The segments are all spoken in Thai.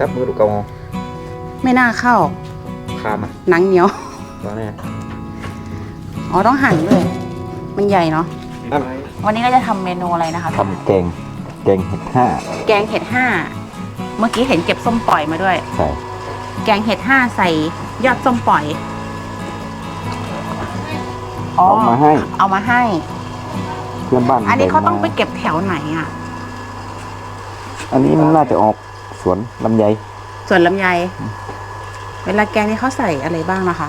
นั้นซับมือดูเกาไม่น่าเข้าคามอะหนังเหนียวว่าไงอ๋อต้องหั่นด้วยมันใหญ่เนาะนั่นวันนี้เราจะทำเมนูอะไรนะคะทำแกงแกงเห็ดห้าแกงเห็ดห้าเมื่อกี้เห็นเก็บส้มปล่อยมาด้วย ใช่แกงเห็ดห้าใส่ยอดส้มปล่อยเอามาให้เอามาให้ เพื่อนบ้านอันนี้เขาต้องไปแบ่มเก็บแถวไหนอะ อันนี้มันน่าจะออกส วนลำไยส่วนลำไย เวลาแกงนี่เขาใส่อะไรบ้างนะคะ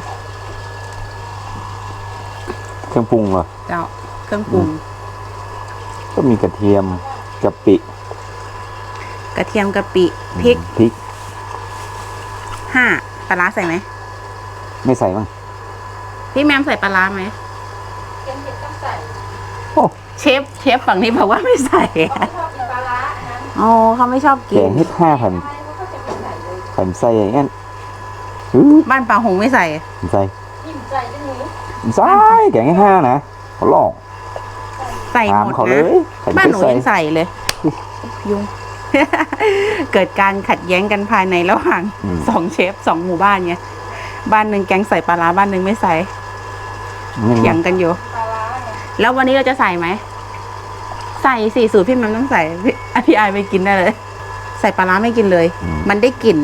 เครื่องปรุงเหรอเจ้าเครื่องปรุง ก็มีกระเทียมกะปิกระเทียมกะปิพริกพริกห้าปลาร้าใส่ไหมไม่ใส่บ้างพี่แมมใส่ปลาร้าไหมโอ้เชฟเชฟฝั่งนี้บอกว่าไม่ใส่อ๋ อเขาไม่ชอบแกกิน งเห็ดห้าพันพันใส่อย่างนั้นอื้อบ้านปลาหงไม่ใส่ใส่ใส่แกงเห็ดห้านะเขาหลอกใส่ตามหมดเขาเลนะยใครบ้านหนูไม่ยังใส่เลย ยุง เกิดการขัดแย้งกันภายในระหว่างอืมสองเชฟสองหมู่บ้านไงบ้านหนึ่งแกงใส่ปลาร้าบ้านหนึ่งไม่ใส่ไม่เถียงกันอยู่ แล้ววันนี้เราจะใส่ไหมใส่สี่สูตรพี่แมมต้องใส่พี่อะพี่อายไปกินได้เลย ใส่ปลาร้าไม่กินเลย อืม มันได้กลิ่น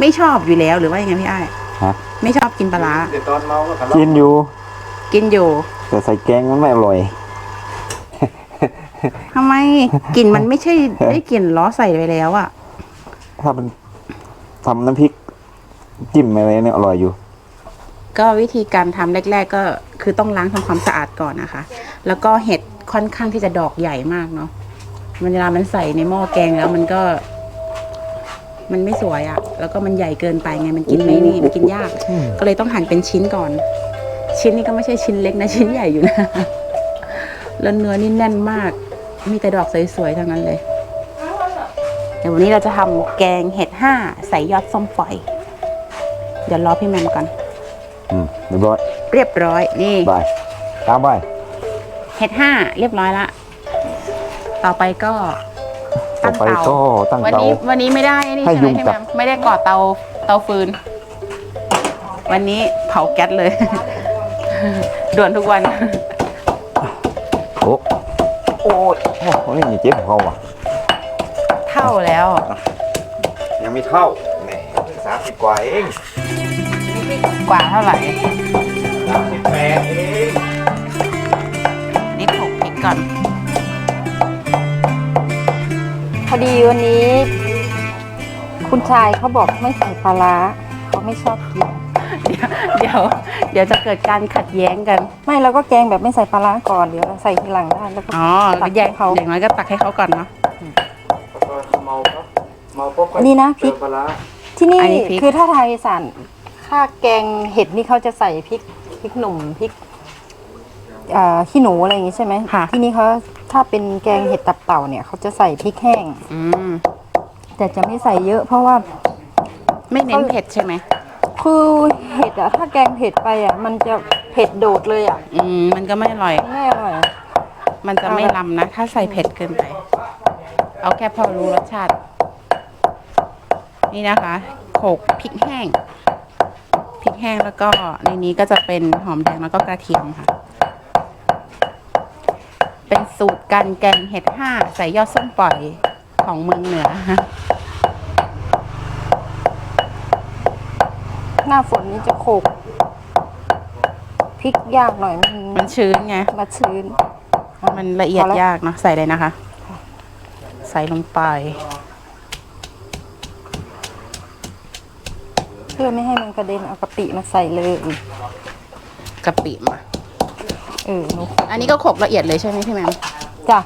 ไม่ชอบอยู่แล้วหรือว่ายังไงพี่อายฮะไม่ชอบกินปลาร้าเดี๋ยวตอนเมาก็ทะเลาะกินอยู่ กินอยู่แต่ใส่แกงมันไม่อร่อย ทำไมกลิ่นมันไม่ใช่ได้กลิ่นล้อใส่ไปแล้วอะถ้ามันทำน้ำพริก จิ้มอะไรเนี่ยอร่อยอยู่ ก็วิธีการทำแรก ๆ ก็คือต้องล้างทำความสะอาดก่อนนะคะ แล้วก็เห็ด ค่อนข้างที่จะดอกใหญ่มากเนาะมันเวลามันใส่ในหม้อแกงแล้วมันก็ มันไม่สวยอะแล้วก็มันใหญ่เกินไปไงมันกินไม่นี่มันกินยาก อืม ก็เลยต้องหั่นเป็นชิ้นก่อน ชิ้นนี้ก็ไม่ใช่ชิ้นเล็กนะ ชิ้นใหญ่อยู่นะ แล้วเนื้อนี่แน่นมาก มีแต่ดอกสวยๆทั้งนั้นเลยเดี๋ยววันนี้เราจะทำแกงเห็ดห้าใส่ยอดส้มฝอย เดี๋ยวรอพี่แมมก่อน อืมเรียบร้อยเรียบร้อยนี่ บายตามไป เห็ดห้าเรียบร้อยละ ต่อไปก็ต่อไปก็ตั้งวันเตา นี้วันนี้ไม่ได้นี่ให้ใช่ไหมยุงพี่กัแมด มไม่ได้ก่อเตาเตาฟืน วันนี้เผาแก๊สเลย ด่วนทุกวัน โอ้โอ้ยโอ้โหนี่มีเจ็บของเขาอะ เท่าแล้ว ยังไม่เท่าแหมสามสิบกว่าเองกว่าเท่าไหร่สามสิบแปดเองนี่โขล กพริกก่อน พอดีวันนี้ คุณชายเขาบอกไม่ใส่ปลาร้าเขาไม่ชอบกิน เดี๋ยว เดี๋ยวจะเกิดการขัดแย้งกัน ไม่เราก็แกงแบบไม่ใส่ปลาร้าก่อนเดี๋ยวเราใส่ทีหลังได้แล้วก็อ๋อตักแยกให้เขา อย่างน้อยก็ตักให้เขาก่อนเนาะตอนเมาครับเมาปุ๊บก็อันนี้นะพริก เติมปลาร้าที่นี่อันนี้พริก คือถ้าไทยอีสานถ้าแกงเห็ดนี่เขาจะใส่พริกพริกหนุ่มพริกเอ่อขี้หนูอะไรอย่างงี้ใช่ไหมค่ะ ที่นี่เขาถ้าเป็นแกงเห็ดตับเต่าเนี่ยเขาจะใส่พริกแห้ง อืมแต่จะไม่ใส่เยอะ เพราะว่าไม่เน้นเผ็ดใช่ไหมคือเห็ดอะถ้าแกงเผ็ดไปอะมันจะเผ็ดโดดเลยอะอืมมันก็ไม่อร่อย ไม่อร่อย มันจะไม่ลำนะ ถ้าใส่เผ็ดเกินไป เอาแค่พอรู้รสชาติ นี่นะคะโขลกพริกแห้ง พริกแห้งแล้วก็ในนี้ก็จะเป็นหอมแดงแล้วก็กระเทียมค่ะ เป็นสูตรการแกงเห็ดห้าใส่ยอดส้มปล่อยของเมืองเหนือ หน้าฝนนี่จะโขกพริกยากหน่อยมันมันชื้นไง มาชื้นมันละเอียดพอแล้วยากเนาะใส่เลยนะคะ ใส่ลงไป เพื่อไม่ให้มันกระเด็นเอากะปิมาใส่เลยกะปิมาเออหนูอันนี้ก็โขลกละเอียดเลยใช่ไหมพี่แมมจ้ะ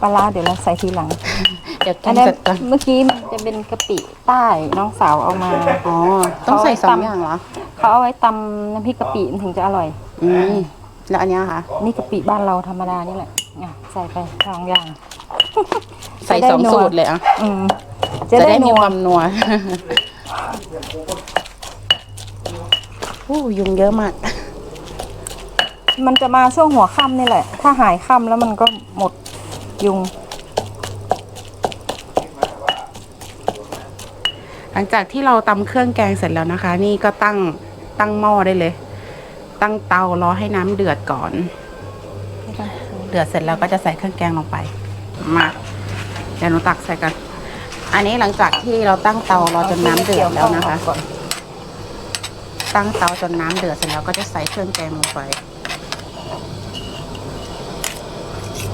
ปลาร้าเดี๋ยวเราใส่ทีหลังเดี๋ยวกิอันนนั้นเสร็จก่อนเมื่อกี้มันจะเป็นกะปิใต้น้องสาวเอามา อ๋อ ต้องใส่สองเอาไว้ตำอย่างเหรอ เขาเอาไว้ตำน้ำพริกกะปิมันถึงจะอร่อย อืมแล้วอันเนี้ยค่ะ นี่กะปิบ้านเราธรรมดานี่แหละอะใส่ไปสองอย่าง ใส่จะได้สองนัว สูตรเลยอะ อืมจะได้มีความนัวอู้ยุงเยอะมาก มันจะมาช่วงหัวค่ำนี่แหละ ถ้าหายค่ำแล้วมันก็หมดยุง หลังจากที่เราตำเครื่องแกงเสร็จแล้วนะคะ นี่ก็ตั้ง ตั้งหม้อได้เลย ตั้งเตารอให้น้ำเดือดก่อน เดือดเสร็จแล้วก็จะใส่เครื่องแกงลงไป มาเดี๋ยวหนูตักใส่กัน อันนี้หลังจากที่เราตั้งเตารอจนน้ำเดือดแล้วนะคะ ตั้งเตาจนน้ำเดือดเสร็จแล้วก็จะใส่เครื่องแกงลงไป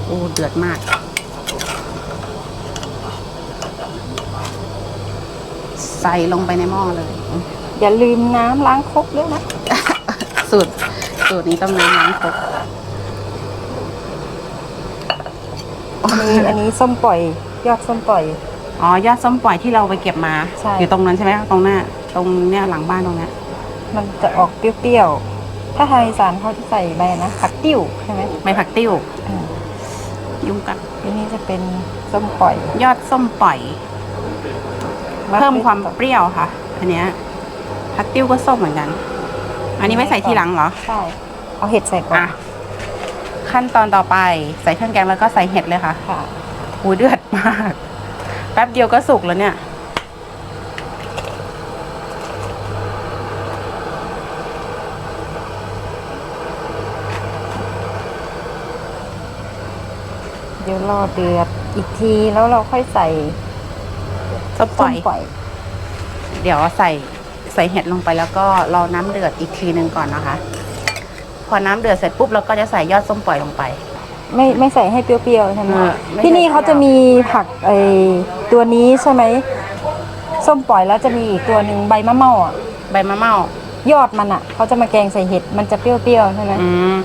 โอ้เดือดมาก ใส่ลงไปในหม้อเลย อย่าลืมน้ำล้างครกด้วยนะ สูตรสูตรนี้ต้องน้ำล้างครกอันนี้อันนี้ส้มปล่อย ยอดส้มปล่อย อ๋อยอดส้มปล่อยที่เราไปเก็บมาใช่ อยู่ตรงนั้นใช่ไหมตรงหน้า ตรงเนี้ยหลังบ้านตรงเนี้ยมันจะออกเปรี้ยวๆ ถ้าทางอีสานเขาจะใส่ใบนะผักติ้วใช่ไหมใบผักติ้วอืมยุ่งกันทีนี้จะเป็นส้มปล่อยยอดส้มปล่อย เพิ่มความเปรี้ยวค่ะอันเนี้ย ผักติ้วก็ส้มเหมือนกัน อันนี้ไม่ใส่ทีหลังเหรอ ใช่ เอาเห็ดใส่ก่อนอะขั้นตอนต่อไปใส่เครื่องแกงแล้วก็ใส่เห็ดเลยค่ะค่ะหูเดือดมาก แป๊บเดียวก็สุกแล้วเนี่ย เดี๋ยวรอเดือดอีกทีแล้วเราค่อยใส่ส้มปส้ล่อมยปล่อย เดี๋ยวใส่ ใส่เห็ดลงไปแล้วก็รอน้ำเดือดอีกทีหนึ่งก่อนนะคะ พอน้ำเดือดเสร็จปุ๊บเราก็จะใส่ยอดส้มปล่อยลงไป ไม่ไม่ใส่ให้เปรี้ยวๆใช่ไหมเออไม่ที่นี่ใส่เขาจะมีผักไอตัวนี้ใช่ไหมส้มปล่อยแล้วจะมีอีกตัวหนึ่งใบมะเม่าอะใบมะเม่ายอดมันอะเขาจะมาแกงใส่เห็ดมันจะเปรี้ยวๆใช่ไหมอืม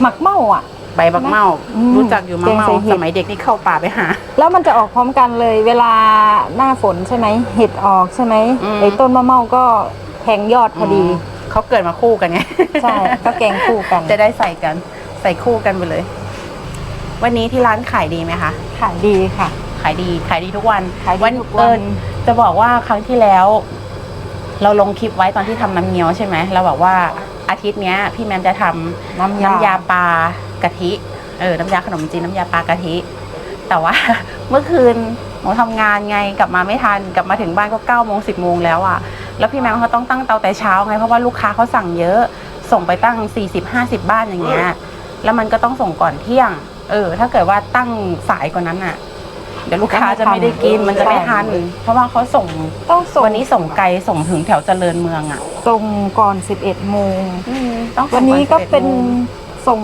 หมักเม่าอะ ใบบักเม่าอืมรู้จักอยู่มะเม่าแกงใส่เห็ด สมัยเด็กนี่เข้าป่าไปหา แล้วมันจะออกพร้อมกันเลย เวลาหน้าฝนใช่ไหมเห็ดออกใช่ไหมอืม ไอ้ต้นมะเม่าก็แทงยอดพอดีเขาเกิดมาคู่กันไง ใช่ก็แกงคู่กันจะได้ใส่กัน ใส่คู่กันไปเลย วันนี้ที่ร้านขายดีไหมคะ ขายดีค่ะ ขายดีขายดีทุกวันขายดีทุกวัน เออจะบอกว่าครั้งที่แล้ว เราลงคลิปไว้ตอนที่ทำน้ำเงี้ยวใช่ไหมเราบอกว่าอาทิตย์เนี้ย พี่แมมจะทำน้ำยาน้ำยาปลา กะทิเออน้ำยาขนมจีนน้ำยาปลากะทิ แต่ว่าเมื่อคืนหนูทำงานไงกลับมาไม่ทันกลับมาถึงบ้านก็เก้าโมงสิบโมงแล้วอะ่ะ แล้วพี่แมมเขาต้องตั้งเตาแต่เช้าไงเพราะว่าลูกค้าเขาสั่งเยอะ ส่งไปตั้งสี่สิบห้าสิบบ้านอย่างเงี้ยแล้วมันก็ต้องส่งก่อนเที่ยง เออ ถ้าเกิดว่าตั้งสายกว่านั้นอะเดี๋ยวลูกค้าจะไม่ได้กินมันจะไม่ทัน เพราะว่าเขาส่งต้องส่งวันนี้ส่งไกลส่งถึงแถวเจริญเมืองอะส่งก่อน 11โมงต้องส่งวันนี้ก็เป็น11โมงส่ง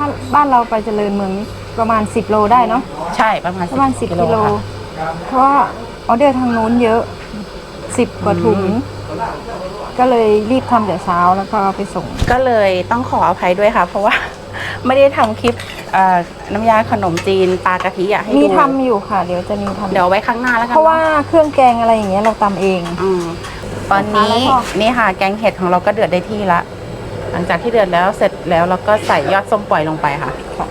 ถ้าบ้านเราไปเจริญเมืองประมาณ 10 โลได้เนาะใช่ประมาณประมาณ 10 กิโล ค่ะ เพราะว่าออเดอร์ทางนู้นเยอะ 10 กว่าถุง ก็เลยรีบทำแต่เช้าแล้วก็เอาไปส่ง ก็เลยต้องขออภัยด้วยค่ะ เพราะว่า ไม่ได้ทำคลิปเอ่อน้ำยาขนมจีนปลากะทิอะให้ดูมีทำอยู่ค่ะ เดี๋ยวจะมีทำเดี๋ยวไว้ข้างหน้าแล้วกันเพราะว่าเครื่องแกงอะไรอย่างเงี้ยเราตำเอง อืมตอนนี้แล้วก็นี่ค่ะแกงเห็ดของเราก็เดือดได้ที่ละ หลังจากที่เดือดแล้วเสร็จแล้วเราก็ใส่ยอดส้มปล่อยลงไปค่ะค่ะ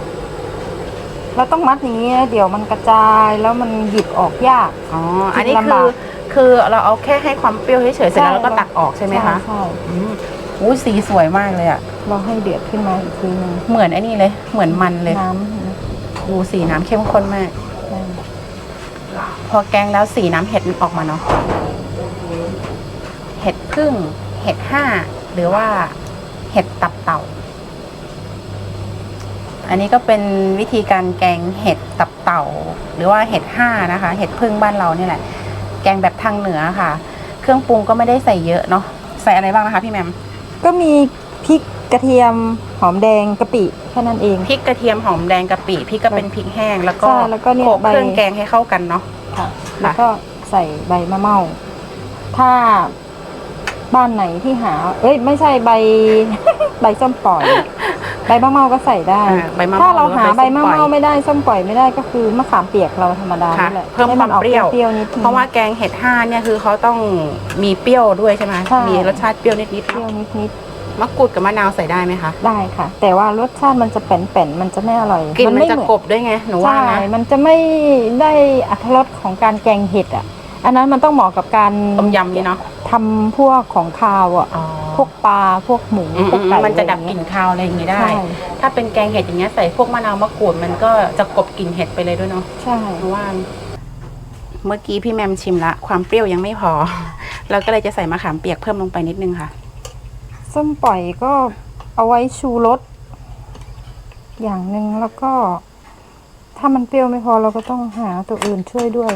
เราต้องมัดอย่างนี้นะเดี๋ยวมันกระจายแล้วมันหยิบออกยากอ๋ออันนี้ลำคืบาอกคือเราเอาแค่ให้ความเปรี้ยวเฉยๆเสร็จแล้วเราก็ตักออกใช่ไหมคะใช่อืมอู้สีสวยมากเลยอะเราให้เดือดขึ้นมาอีกทีหนึงเหมือนไอ้นี่เลย เหมือนมันเลยน้ำนะดูสีน้ำเข้มข้นมากใช่พอแกงแล้วสีน้ำเห็ดมันออกมาเนาะเห็ดพึ่งเห็ดห้าหรือว่า เห็ดตับเต่า อันนี้ก็เป็นวิธีการแกงเห็ดตับเต่า หรือว่าเห็ดห้านะคะ เห็ดพึ่งบ้านเราเนี่ยแหละ แกงแบบทางเหนือค่ะ เครื่องปรุงก็ไม่ได้ใส่เยอะเนาะ ใส่อะไรบ้างนะคะพี่แมม ก็มีพริกกระเทียมหอมแดงกะปิแค่นั้นเอง พริกกระเทียมหอมแดงกะปิพริกก็เป็นพริกแห้ง แล้วก็ใช่แล้วก็เนี่ยโขลกใบ เครื่องแกงให้เข้ากันเนาะ ค่ะ แล้วก็ใส่ใบมะเม่า ถ้า บ้านไหนที่หา เอ้ย ไม่ใช่ใบ ใบส้มปล่อย ใบมะเม่าก็ใส่ได้อ่าใบมะเม่าถ้าเราหาหรือว่าใบใบส้มมะปล่อยเม่าไม่ได้ส้มปล่อยไม่ได้ก็คือมะขามเปียกเราธรรมดาค่ะนี่แหละเพิ่มให้ความออกเปรี้ยวเปรี้ยวนิดนึงเพราะว่าแกงเห็ดห้าเนี่ยคือเขาต้องมีเปรี้ยวด้วยใช่ไหมใช่มีรสชาติเปรี้ยวนิดเปรี้ยวนิดนิดๆมะกรูดกับมะนาวใส่ได้ไหมคะ ได้ค่ะ แต่ว่ารสชาติมันจะแป่นๆ มันจะไม่อร่อยกลิ่นมันไเหจะอกบด้วยไงหนูว่าใช่นะมันจะไม่ได้อัตรสของการแกงเห็ดอะ อันนั้นมันต้องเหมาะกับการต้มยำนี่เนาะทำพวกของคาวอะอ๋อพวกปลาพวกหมูอืมพวกไก่มันจะดับอไรกลิ่นเงี้ยคาวอะไรอย่างงี้ได้ใช่ถ้าเป็นแกงเห็ดอย่างเงี้ยใส่พวกมะนาวมะกรูดมันก็จะกลบกลิ่นเห็ดไปเลยด้วยเนาะใช่หนูว่าเมื่อกี้พี่แมมชิมละ ความเปรี้ยวยังไม่พอ เราก็เลยจะใส่มะขามเปียกเพิ่มลงไปนิดนึงค่ะ ส้มปล่อยก็เอาไว้ชูรสอย่างหนึ่งแล้วก็ ถ้ามันเปรี้ยวไม่พอเราก็ต้องหาตัวอื่นช่วยด้วย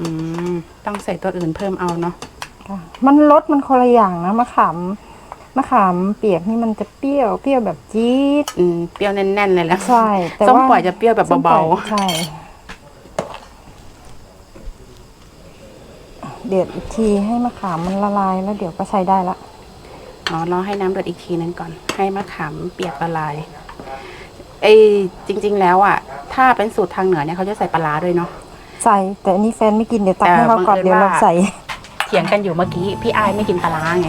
อืมต้องใส่ตัวอื่นเพิ่มเอาเนาะค่ะมันรสมันคนละอย่างนะมะขามมะขามเปียกนี่มันจะเปรี้ยวเปรี้ยวแบบจี๊ด อืมเปรี้ยวแน่นๆเลยแล้วใช่แต่ส้มว่าปล่อยจะเปรี้ยวแบบส้มปเบาล่อยใช่ เดือดอีกทีให้มะขามมันละลายแล้วเดี๋ยวก็ใช้ได้ละ ๆอ๋อรอให้น้ำเดือดอีกทีนึงก่อน ให้มะขามเปียกละลายเอ้ยจริง ๆ แล้วอะ ถ้าเป็นสูตรทางเหนือเนี่ยเขาจะใส่ปลาร้าด้วยเนาะ ใส่ แต่อันนี้แฟนไม่กินเดี๋ยวตักแต่ให้เขาก่อนบังเอิญเดี๋ยวเราว่าใส่ เถียงกันอยู่เมื่อกี้พี่อายไม่กินปลาร้าไง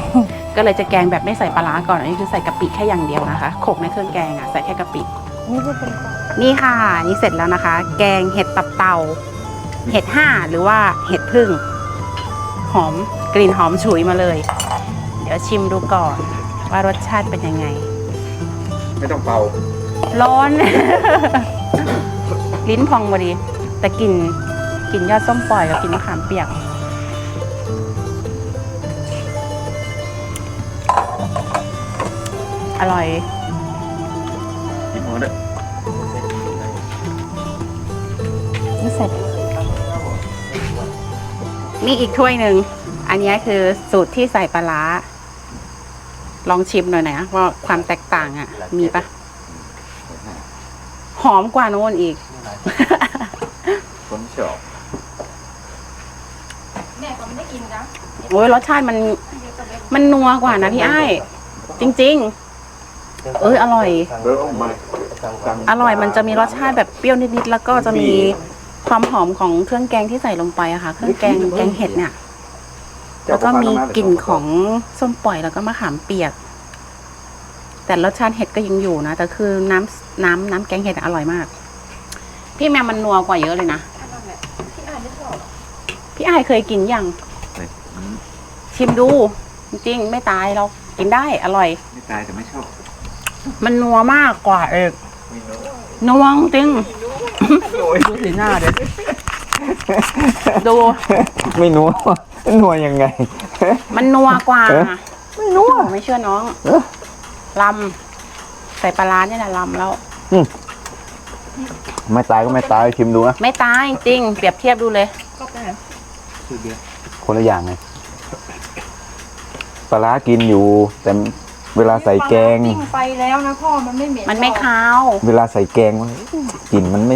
ก็เลยจะแกงแบบไม่ใส่ปลาร้าก่อนอันนี้คือใส่กะปิแค่อย่างเดียวนะคะโขลกในเครื่องแกงอะใส่แค่กะปิ นี่จะเป็นนี่ค่ะ นี่เสร็จแล้วนะคะ แกงเห็ดตับเต่า เห็ดห่าหรือว่าเห็ดพึ่ง หอมกลิ่นหอมฉุยมาเลย เดี๋ยวชิมดูก่อนว่ารสชาติเป็นยังไง ไม่ต้องเป่า ร้อน ลิ้นพองพอดี แต่กลิ่น กลิ่นยอดส้มปล่อยกับกลิ่นมะขามเปียก อร่อยกินหัวด้วยนี่เสร็จมีอีกถ้วยหนึ่ง อันนี้คือสูตรที่ใส่ปลาร้า ลองชิมหน่อยนะว่าความแตกต่างอะ มีปะหอมกว่าโน้นอีกผมชอบแม่ก็ ไม่ได้กินนะโอ้ยรสชาติมันมันนัวกว่านะพี่อ้ายจริง ๆ เอ้ยอร่อย เออมาสั่งอร่อยมันจะมีรสชาติแบบเปรี้ยวนิดๆแล้วก็จะมีความหอมของเครื่องแกงที่ใส่ลงไปอะค่ะ เครื่องแกงแกงเห็ดเนี่ยแล้วก็มีกลิ่นของส้มปล่อยแล้วก็มะขามเปียก แต่รสชาติเห็ดก็ยังอยู่นะแต่คือน้ำน้ำน้ำแกงเห็ดอะอร่อยมาก พี่แมวมันนัวกว่าเยอะเลยนะพี่อายเคยกินยัง ชิมดู จริงๆ ไม่ตายเรากินได้อร่อย ไม่ตายแต่ไม่ชอบ มันนัวมากกว่าเอกนัวจริงดูสีหน้าเด็ดดู ไม่นัวนัวยังไง มันนัวกว่าเอ๊ะไม่นัวไม่เชื่อน้องลำใส่ปลาร้าเนี่ยแหละลำแล้วไม่ตายก็ไม่ตายชิมดูนะไม่ตายจริงเปรียบเทียบดูเลยชื่อเบียร์คนละอย่างไงป ลาร้ากินอยู่ แต่เวลาใส่แกงปิ้งไปแล้วนะพ่อมันไม่เหม็นมันไม่หรอกคาว เวลาใส่แกงมันกลิ่นมันไม่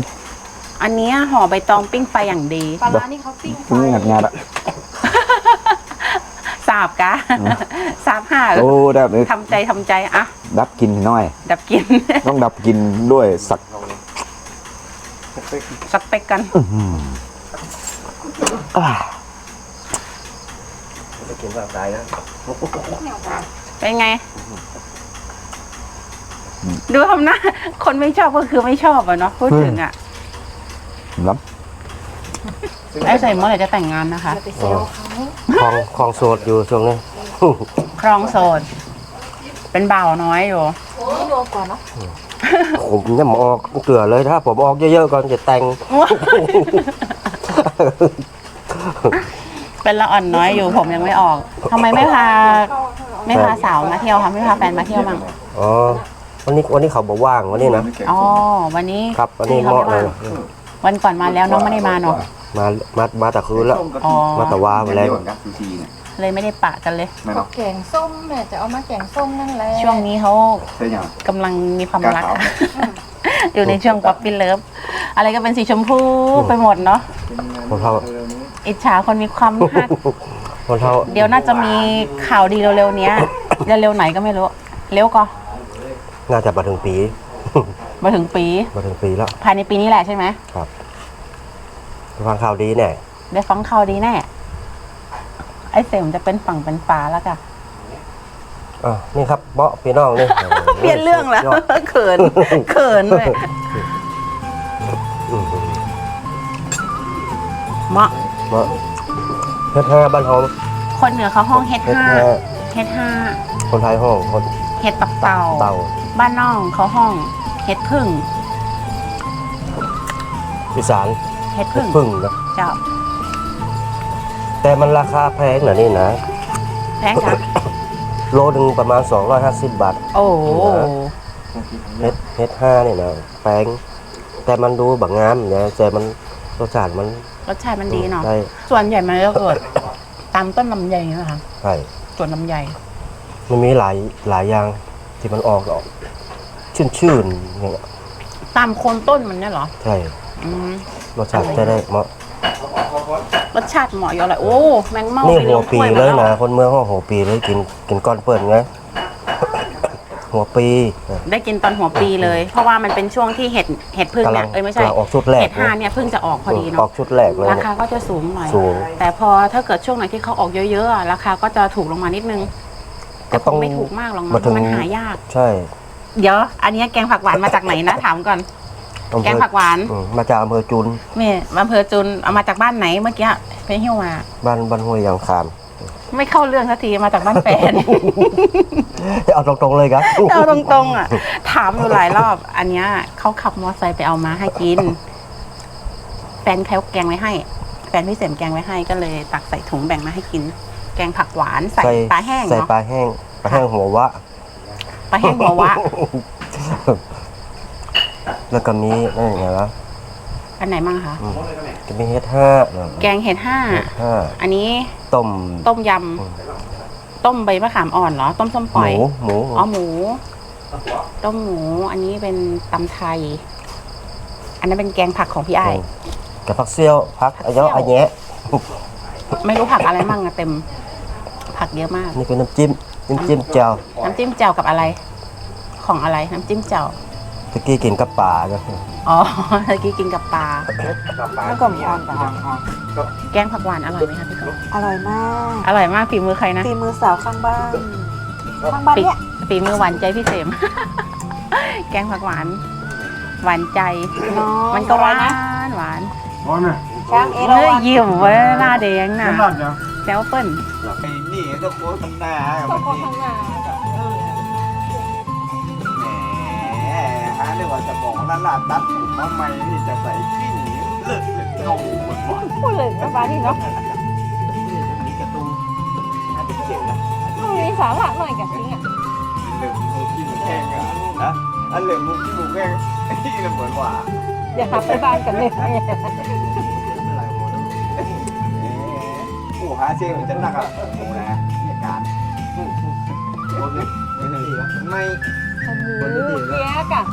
อันเนี้ยห่อใบตองปิ้งไฟอย่างดี ปลาร้านี่เขาปิ้งไฟงัดงัดๆอะ สาบกะ สาบห่าโอ้ดับทำใจทำใจอะดับกินหน่อย ดับกิน ต้องดับกินด้วยสักสเปกกัน อ่า จะกินร่างกายนะเป็นไง ดูทำหน้าคนไม่ชอบก็คือไม่ชอบอะเนาะพูดถึงอะรับไอ้ใส่เมื่อไหร่จะแต่งงานนะคะไปเซลเขาคลองคลองโสดอยู่ช่วงนี้ครองโสด เป็นบ่าวน้อยอยู่ไม่นัวกว่าเนาะผมยังไม่ออกเกลือเลยถ้าผมออกเยอะๆก่อนจะแต่ง เป็นละอ่อนน้อยอยู่ผมยังไม่ออกทำไมไม่พาไม่พาสาวมาเที่ยวคะไม่พาแฟนมาเที่ยวบ้างอ๋อวันนี้วันนี้เขาบอกว่างวันนี้นะอ๋อวันนี้ครับวันนี้พี่เหมาะไม่เลยว่างวันก่อนมาแล้วน้องไม่ได้มาเนาะมามามาแต่คืนแล้วอ๋อมาแต่ว่าไปแล้วกับซูชิเนี่ยเลยไม่ได้ปะกันเลยไม่ขหรออกแกงส้มแม่จะเอามาแกงส้มนั่นแหละช่วงนี้เขาใช่ยังกำลังมีความรักกาขาวอยู่ในช่วงป๊อปปี้เลิฟอะไรก็เป็นสีชมพูไปหมดเนาะคนเท่า อิจฉาคนมีความรักคนเท่าเดี๋ยวน่าจะมีข่าวดีเร็วๆเนี้ยเร็วๆไหนก็ไม่รู้ เร็วก็น่าจะมาถึงปีมาถึงปีมาถึงปีแล้วภายในปีนี้แหละใช่ไหมฟังข่าวดีแน่ได้ฟังข่าวดีแน่ไอ้เสมจะเป็นฝั่งเป็นฟ้าแล้วกะอะนี่ครับเบาะพี่น้องนี่เปลี่ยนเรื่องแล้วสุดยอดเขินเขินเลยอื้อหือเหมาะ เบาะเฮ็ดห้าบ้านเฮาคนเหนือเขาห้องเฮ็ดเฮ็ดห้าห้าเฮ็ดห้าคนไทยห้องคนเฮ็ดตับเต่าเต่าบ้านน้องเขาห้องเฮ็ดพึ่งอีสานเฮ็ดเฮ็ดพึ่งพึ่งนะเจ้าแต่มันราคาแพงนะนี่นะแพงจ้ะโลหนึงประมาณ 250 บาท โอ้โหเฮ็ดเฮ็ดห้านี่นะแพงแต่มันดูแบบงามนะแต่มันรสชาติมัน รสชาติมันดีเนาะได้ส่วนใหญ่มันจะเกิดตามต้นลำไยนะคะใช่ส่วนลำไยมันมีหลายหลายอย่างที่มันออกออก ชื่นๆอย่างเงี้ยตามโคนต้นมันเนี่ยเหรอใช่อืมรสชาติจะได้เหมาะรสชาติเหมาะอยู่อะไรโอ้แมงเม่านี่ไปหัวปีกเลยมานะคนเมืองห้องหัวปีเลยกินกินก้อนเปิดไง หัวปีได้กินตอนหัวปีเลย เพราะว่ามันเป็นช่วงที่เห็ดเห็ดพึ่งกำลัเนี่ยงเอ้ยไม่ใช่กำลังออกชุดแรกเห็ดห้าเนี่ยเพิ่งจะออกพอดีออเนาะกชุดแรกเลยราเนี่ยคาก็จะสูงหน่อยสูงแต่พอถ้าเกิดช่วงไหนที่เขาออกเยอะๆอะราคาก็จะถูกลงมานิดนึงแต่คงไม่ถูกมากหรอกมาเนาะเพถึงราะมันหายาก ใช่ เดี๋ยวอันเนี้ยแกงผักหวานมาจากไหนนะถามก่อนอำเภแกงอผักหวานอืมมาจากอำเภอจุนนี่อำเภอจุนเอามาจากบ้านไหนเมื่อกี้ไปหิ้วมาบ้านบ้านห้วยยางคาม ไม่เข้าเรื่องสักทีมาจากบ้านแฟน เอาตรงๆเลยครับ เอาตรงๆอะ ถามอยู่หลายรอบ อันเนี้ยเขาขับมอเตอร์ไซค์ไปเอามาให้กิน แฟนเขาแกงไว้ให้ แฟนพี่เสมแกงไว้ให้ก็เลย ตักใส่ถุงแบ่งมาให้กิน แกงผักหวานใส่ปลาแห้งใส่เนาะปลาแห้งปลาแห้งหัววะ ปลาแห้งหัววะ แล้วก็มีนั่นไงวะ อันไหนมั่งคะอืมจะมีเฮ็ดห้าแกงเห็ดห้าเฮ็ดห้าอันนี้ต้มต้มยอืมำต้มใบมะขามอ่อนเหรอ ต้มส้มหปล่อยมูหมูอ๋อหมู ต้มหมู อันนี้เป็นตำไทย อันนั้นเป็นแกงผักของพี่ไอ้ายกับผักเซี่ยวผักอะเยอะอะแยะไม่รู้ผักอะไรมั่งอะเต็ม ผักเยอะมาก นี่เป็นน้ำจิ้มน้ำจิ้มเจียวน้ำจิ้มแจ่วกับอะไร ของอะไรน้ำจิ้มแจ่ว ตะกี้กินกับป่าจ้ะอ๋อเมื่อกี้กินกับปลาแล้วก็มีอ่อนอ่อนแกงผักหวานอร่อยไหมคะพี่กบอร่อยมากอร่อยมากฝีมือใครนะฝีมือสาวข้างบ้านข้างบ้านฝีเนี่ยฝีมือหวานใจพี่เสม แกงผักหวาน หวานใจ น้องมันก็หวาอะไรนะนหวานอ๋อน่ะช้างเอราเฮ้ยวัณยิ้มเว้ยหน้าแดงน่ะน้ำหนักยังแซวเปิ้ลไอ้นี่ต้องโค้ชหน้าข้าวโพดข้างหน้า เรียกว่าสมองละลาดตัดผมมาใหม่นี่จะใส่กิ้งเลิกเลยโอ้โหหวานพูดเลยนะบ้านนี่เนาะนี่กระตุ้งอันนี้เจ๋งนะมีสาระหน่อยกับจริงอะเหลืองมูกี้หมูแห้งอะนะอันเหลืองมูกี้หมูแห้งนี่เหมือนหวานอย่าขับไปบ้านกันเลยโอ้หาเสียงมันจะหนักอะโอ้โหนะเหตุการณ์โอ้ยไม่หนึ่งไม่หมูแยกอะ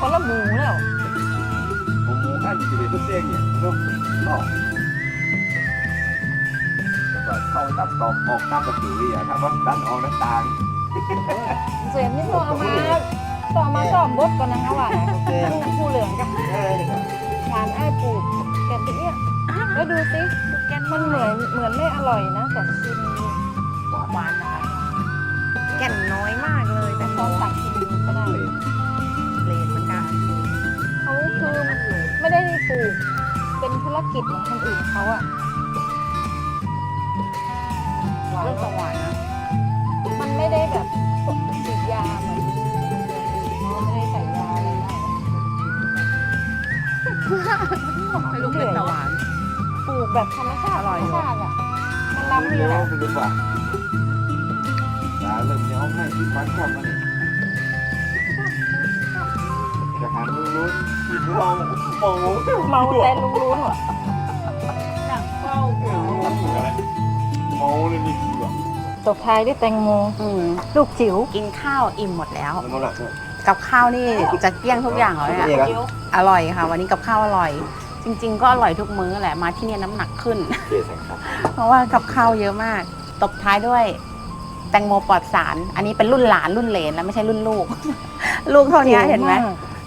คนละหมูแล้วผมมูข้างอยู่ในตู้เสียงเนี่ยก็นอกเข้าตัดตอกออกตามประตูอะถ้าว่าดันออกหน้าต่างเสียมนี่ต้องเอมาต้อมาซ่อมบดก่อนนะคะว่าลูกผู้เหลืองกับหวานไอ้ปลูกแกะเนี่ยแล้วดูสิมันเหมือนเหมือนไม่อร่อยนะแต่ชิมหวานนะคะแก่นน้อยมากเลยแต่พอตักกชิ มดูก็ได้เลนเหมือนกันเขาคือไม่ได้ปลูกเป็นธุรกิจเหมือนคนอื่นเขาอะหวานเรื่องสหวานนะมันไม่ได้แบบฉีดยาเหมือนอย่างอื่นเขาไม่ได้ใส่ยาอะไรมากให้ลูกเล็กแต่หวานปลูกแบบธรรมชาติอร่อยธรอยู่รมชาติอะมันล้ำเลี้ดียวนะไปดีกว่าตาเริ่มเลี้ยวไม่ที่ฟันครับมันนี่จ หาลูกลุ้นกินเมาเมาเมาแต่ลุงรู้หมดเมาเลยนี่คือแบบตบท้ายด้วยแตงโมลูกจิ๋วกินข้าวอิ่มหมดแล้วมันนั่นแหละกับข้าวนี่จะเกลี้ยงทุกอย่างเลยเอะอร่อยค่ะ วันนี้กับข้าวอร่อย จริง ๆ ก็อร่อยทุกมื้อแหละ มาที่นี่น้ำหนักขึ้น เพราะว่ากับข้าวเยอะมาก ตบท้ายด้วย แตงโมปลอดสาร อันนี้เป็นรุ่นหลานรุ่นเหลนแล้วไม่ใช่รุ่นลูก ลูกเท่านี้เห็นไหม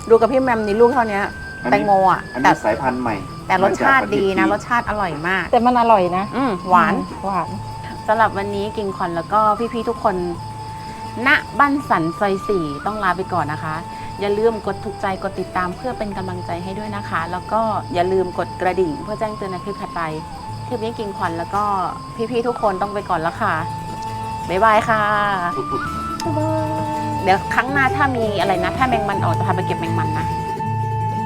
ดูกับพี่แมมนี่ลูกเท่านี้ แตงโมอะอันแต่นี้สายพันธุ์ใหม่แต่รสชาติดีนะ รสชาติอร่อยมาก แต่มันอร่อยนะอืมหวานหวานแสำหรับวันนี้กิ่งขวัญแล้วก็พี่ๆทุกคน ณบ้านสันซอยสี่ต้องลาไปก่อนนะคะ อย่าลืมกดถูกใจกดติดตามเพื่อเป็นกำลังใจให้ด้วยนะคะ แล้วก็อย่าลืมกดกระดิ่ง เพื่อแจ้งเตือนในคลิปถัดไปคลิปนี้กิ่งขวัญแล้วก็พี่ๆทุกคนต้องไปก่อนแล้วค่ะบ๊ายบายค่ะเดี๋ยวครั้งหน้าถ้ามีอะไรนะ ถ้าแมงมันออกจะพาไปเก็บแมงมันนะ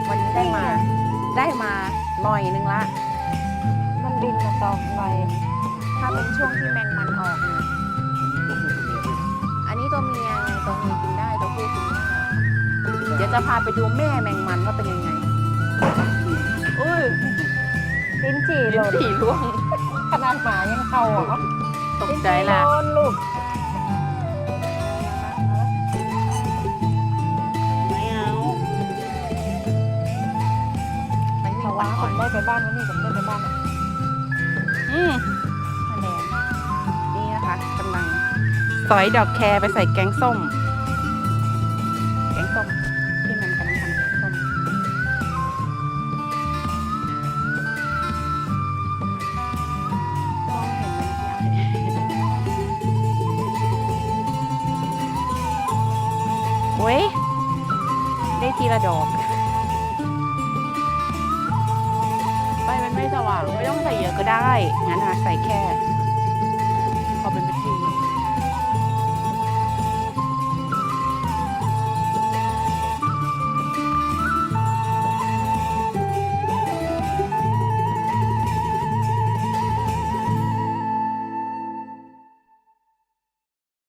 วันนี้ได้มา ได้มาหน่อยนึงละ มันบินมาตอมไป ถ้าเป็นช่วงที่แมงมันออกเนี่ยอันนี้ตัวเมียไงตัวเมียกินได้ตัวผู้กินไม่ได้เดี๋ยวจะพาไปดูแม่แมงมันว่าเป็นยังไง อุ้ยลิ้นจี่หลิ้นล่นผีร่วงขนาดหมายังเข้าอะตกใจละโดนลูก ได้ไปบ้านวันนี้ผมได้ไปบ้านอะอืมแมลงนี่นะคะกำลังสอยดอกแครไปใส่แกงส้ม ไฟ